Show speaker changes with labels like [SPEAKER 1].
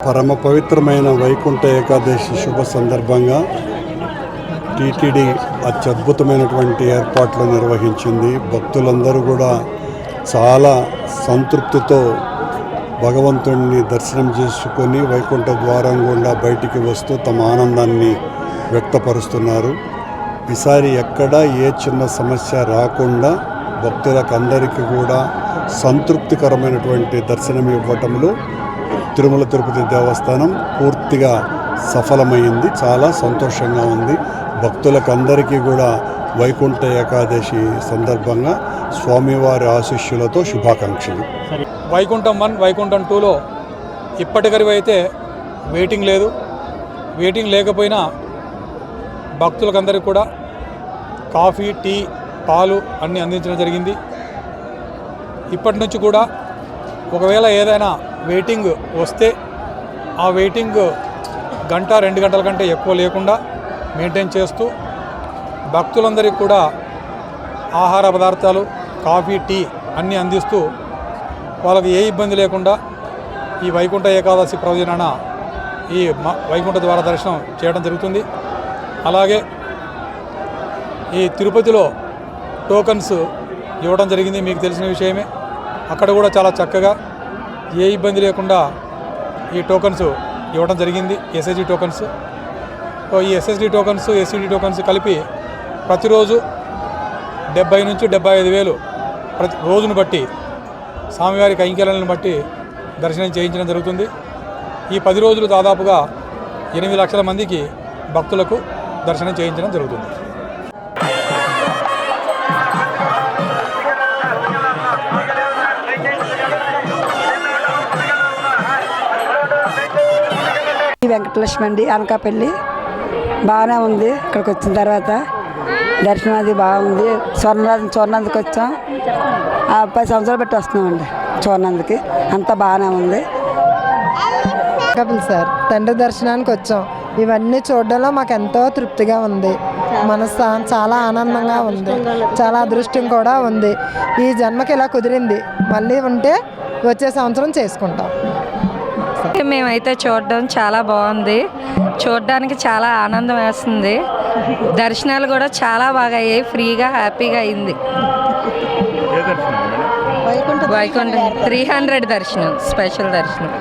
[SPEAKER 1] పరమ పవిత్రమైన వైకుంఠ ఏకాదశి శుభ సందర్భంగా టీటీడీ అత్యద్భుతమైనటువంటి ఏర్పాట్లు నిర్వహించింది. భక్తులందరూ కూడా చాలా సంతృప్తితో భగవంతుణ్ణి దర్శనం చేసుకొని వైకుంఠ ద్వారం గుండా బయటికి వస్తూ తమ ఆనందాన్ని వ్యక్తపరుస్తున్నారు. ఈసారి ఎక్కడ ఏ చిన్న సమస్య రాకుండా భక్తులకు అందరికీ కూడా సంతృప్తికరమైనటువంటి దర్శనం ఇవ్వటంలో తిరుమల తిరుపతి దేవస్థానం పూర్తిగా సఫలమైంది చాలా సంతోషంగా ఉంది. భక్తులకు అందరికీ కూడా వైకుంఠ ఏకాదశి సందర్భంగా స్వామివారి ఆశిష్యులతో శుభాకాంక్షలు.
[SPEAKER 2] వైకుంఠం వన్ వైకుంఠం టూలో ఇప్పటికరివి అయితే వెయిటింగ్ లేదు. వెయిటింగ్ లేకపోయినా భక్తులకందరికీ కూడా కాఫీ టీ పాలు అన్నీ అందించడం జరిగింది. ఇప్పటి నుంచి కూడా ఒకవేళ ఏదైనా వెయిటింగ్ వస్తే ఆ వెయిటింగ్ గంట రెండు గంటల కంటే ఎక్కువ లేకుండా మెయింటైన్ చేస్తూ భక్తులందరికీ కూడా ఆహార పదార్థాలు కాఫీ టీ అన్నీ అందిస్తూ వాళ్ళకి ఏ ఇబ్బంది లేకుండా ఈ వైకుంఠ ఏకాదశి ప్రయోజనాన ఈ వైకుంఠ ద్వార దర్శనం చేయడం జరుగుతుంది. అలాగే ఈ తిరుపతిలో టోకన్స్ ఇవ్వడం జరిగింది మీకు తెలిసిన విషయమే. అక్కడ కూడా చాలా చక్కగా ఏ ఇబ్బంది లేకుండా ఈ టోకన్స్ ఇవ్వడం జరిగింది ఎస్ఎస్డి టోకన్స్. సో ఈ ఎస్ఎస్డి టోకన్స్ ఎస్సిడి టోకన్స్ కలిపి ప్రతిరోజు డెబ్బై నుంచి డెబ్బై ఐదు వేలు ప్రతి రోజును బట్టి స్వామివారి కైంకర్యాలను బట్టి దర్శనం చేయించడం జరుగుతుంది. ఈ పది రోజులు దాదాపుగా ఎనిమిది లక్షల మందికి భక్తులకు దర్శనం చేయించడం జరుగుతుంది.
[SPEAKER 3] వెంకటలక్ష్మి అండి అనకాపల్లి. బాగానే ఉంది ఇక్కడికి వచ్చిన తర్వాత. దర్శనం అది బాగుంది. స్వర్ణరాజు చూడనందుకు వచ్చాం. ఆ, పది సంవత్సరాలు పెట్టి వస్తున్నామండి చూడనందుకి అంతా బాగానే ఉంది.
[SPEAKER 4] కపిల్ సార్ తండ్రి దర్శనానికి వచ్చాం. ఇవన్నీ చూడడంలో మాకు ఎంతో తృప్తిగా ఉంది. మనసు చాలా ఆనందంగా ఉంది. చాలా అదృష్టం కూడా ఉంది. ఈ జన్మకి ఇలా కుదిరింది. మళ్ళీ ఉంటే వచ్చే సంవత్సరం చేసుకుంటాం.
[SPEAKER 5] మేమైతే చూడడం చాలా బాగుంది. చూడడానికి చాలా ఆనందం వేస్తుంది. దర్శనాలు కూడా చాలా బాగా అయ్యాయి ఫ్రీగా హ్యాపీగా అయింది. వైకుంఠ. త్రీ హండ్రెడ్ దర్శనం స్పెషల్ దర్శనం.